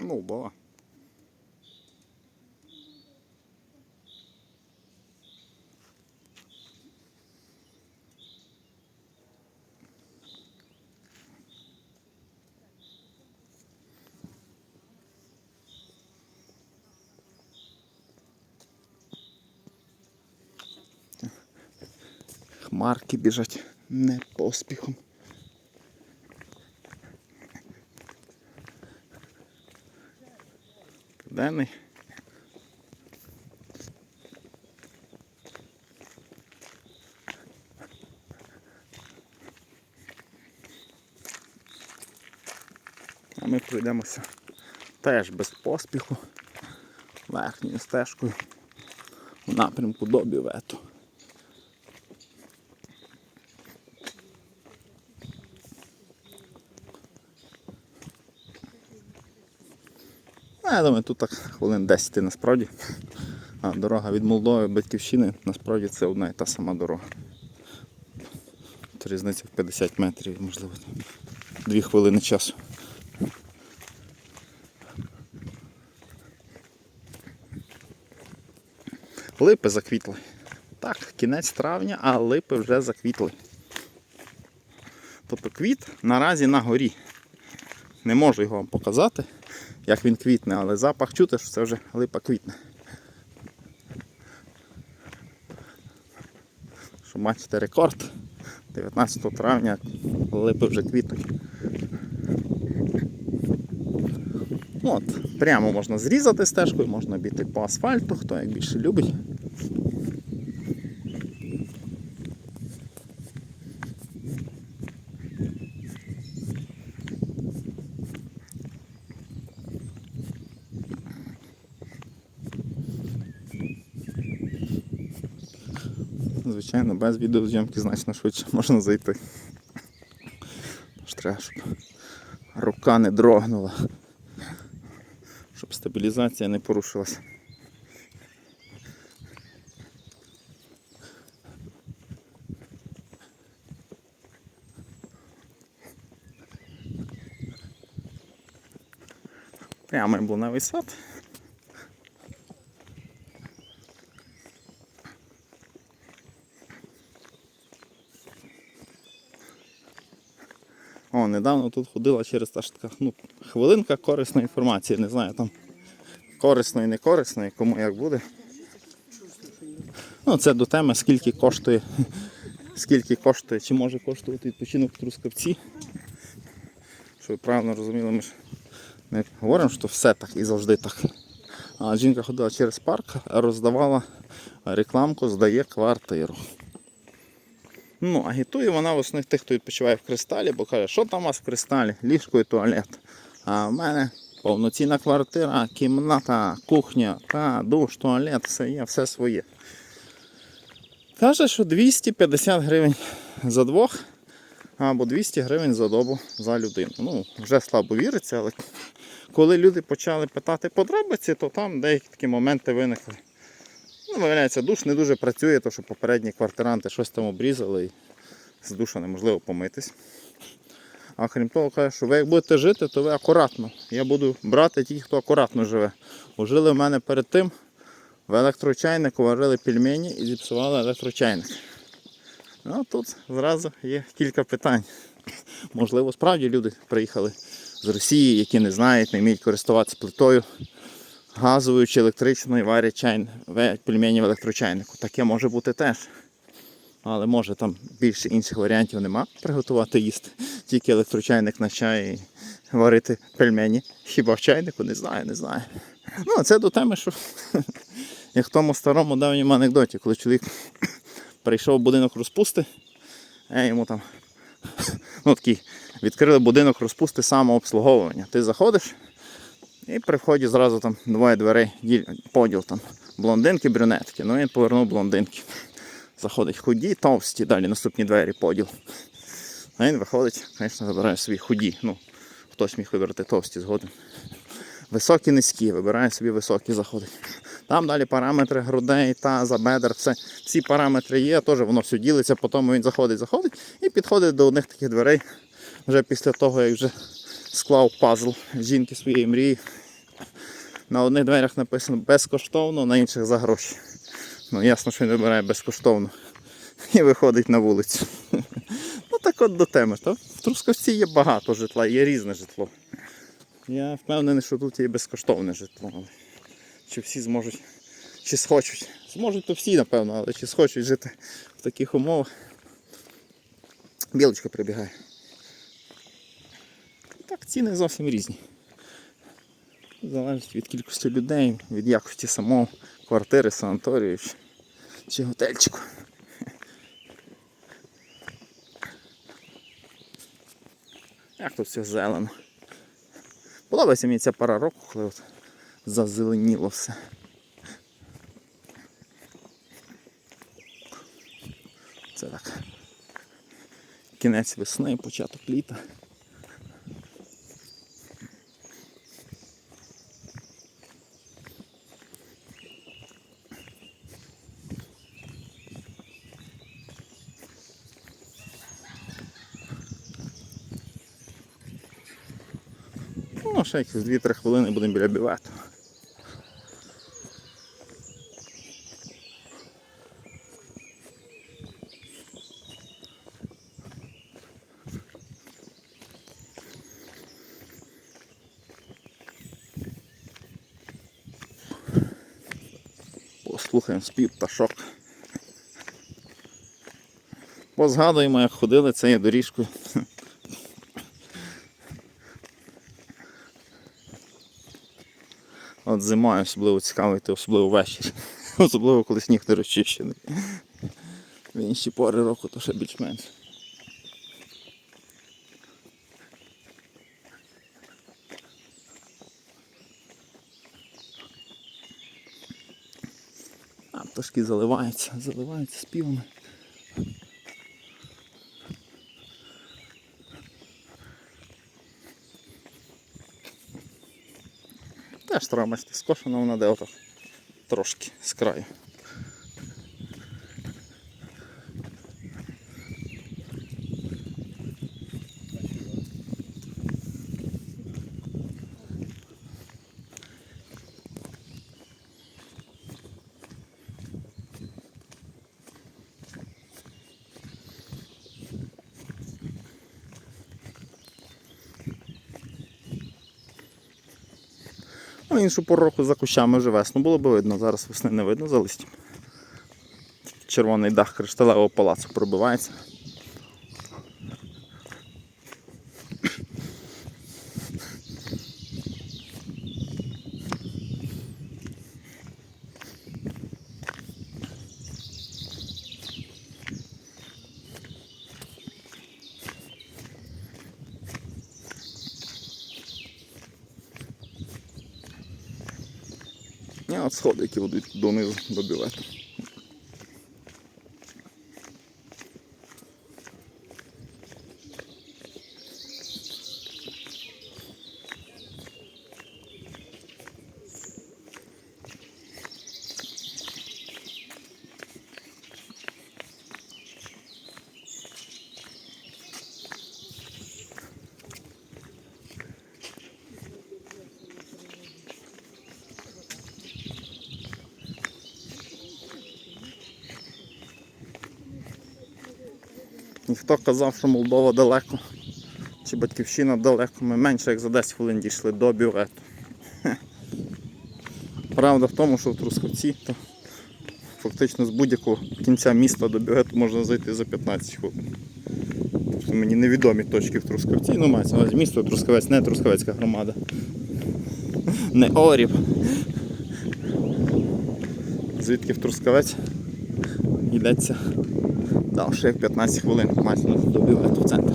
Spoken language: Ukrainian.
Ну, була. Хмарки біжать не поспіхом. Денний. А ми пройдемося теж без поспіху верхньою стежкою у напрямку до бювету. Ну, Я думаю, тут так хвилин 10 насправді. А дорога від Молдови Батьківщини насправді це одна і та сама дорога. Різниця в 50 метрів, можливо, 2 хвилини часу. Липи заквітли. Так, кінець травня, а липи вже заквітли. Тобто квіт наразі на горі. Не можу його вам показати, як він квітне, але запах чути, що це вже липа квітне. Що бачите рекорд. 19 травня липи вже квітнуть. От, прямо можна зрізати стежкою, можна біти по асфальту, хто як більше любить. Звичайно, без відеозйомки значно швидше можна зайти. Треба, щоб рука не дрогнула, щоб стабілізація не порушилася. Прямо емблемовий сад. Недавно тут ходила через та ж така, ну, хвилинка корисної інформації. Не знаю там корисної, не корисної, кому як буде. Ну, це до теми, скільки коштує, скільки коштує, чи може коштувати відпочинок в Трускавці. Щоб ви правильно розуміли, ми ж не говоримо, що все так і завжди так. А жінка ходила через парк, роздавала рекламку, здає квартиру. Ну, агітує вона в основних тих, хто відпочиває в кристалі, бо каже, що там у вас в кристалі? Ліжко і туалет. А в мене повноцінна квартира, кімната, кухня, та, душ, туалет, все є, все своє. Каже, що 250 гривень за двох або 200 гривень за добу за людину. Ну, вже слабо віриться, але коли люди почали питати подробиці, то там деякі такі моменти виникли. Ну, виявляється, душ не дуже працює, тому що попередні квартиранти щось там обрізали і з душа неможливо помитись. А крім того, каже, що ви як будете жити, то ви акуратно. Я буду брати ті, хто акуратно живе. Ужили в мене перед тим в електрочайнику варили пельмені і зіпсували електрочайник. Ну, тут зразу є кілька питань. Можливо, справді люди приїхали з Росії, які не знають, не вміють користуватися плитою газовою чи електричною варять чай, пельмені в електрочайнику. Таке може бути теж. Але може там більше інших варіантів нема приготувати їсти. Тільки електрочайник на чай і варити пельмені. Хіба в чайнику? Не знаю, не знаю. Ну, це до теми, що як в тому старому давньому анекдоті, коли чоловік прийшов в будинок розпусти, а йому там ну, такий, відкрили будинок розпусти самообслуговування. Ти заходиш, і при вході зразу там двоє дверей, поділ там. Блондинки, брюнетки. Ну він повернув блондинки. Заходить худі, товсті, далі наступні двері поділ. А він виходить, звісно, вибирає собі худі. Ну, хтось міг вибрати товсті згодом. Високі, низькі, вибирає собі високі, заходить. Там далі параметри грудей, таза, бедер, все. Ці параметри є, теж воно все ділиться, потім він заходить, заходить і підходить до одних таких дверей вже після того, як вже склав пазл жінки своєї мрії На одних дверях написано безкоштовно, на інших за гроші. Ну ясно, що він вибирає безкоштовно. І виходить на вулицю. Ну так от до теми. То в Трускавці є багато житла, є різне житло. Я впевнений, що тут є безкоштовне житло. Але чи всі зможуть, чи схочуть. Зможуть то всі, напевно, але чи схочуть жити в таких умовах. Білочка прибігає. Так, ціни зовсім різні. Залежить від кількості людей, від якості самого квартири, санаторію чи- чи готельчику. Як тут все зелено. Подобається мені ця пора року, коли от зазеленіло все. Це так. Кінець весни, початок літа. Ну, ще якісь 2-3 хвилини будемо біля бівету. Послухаємо спів пташок. Позгадуємо, як ходили цією доріжкою. От зимою особливо цікаво йти, особливо ввечері. Особливо коли сніг не розчищений. В інші пори року то ще більш-менш. А пташки заливаються, заливаються співами. Теж треба бачити, скошена вона де отак трошки з краю. А іншу пору року за кущами вже весну було б видно. Зараз весни не видно за листям. Червоний дах кришталевого палацу пробивається. І от сходи, які ведуть донизу до білету. Ніхто казав, що Молдова далеко, чи батьківщина далеко. Ми менше як за 10 хвилин дійшли до бювету. Хе. Правда в тому, що в Трускавці то фактично з будь-якого кінця міста до бювету можна зайти за 15 хвилин. Тобто мені невідомі точки в Трускавці. Ну, мається на увазі місто Трускавець, не Трускавецька громада. Не Орів. Звідки в Трускавець йдеться Далі ще 15 хвилин майже добив в центр.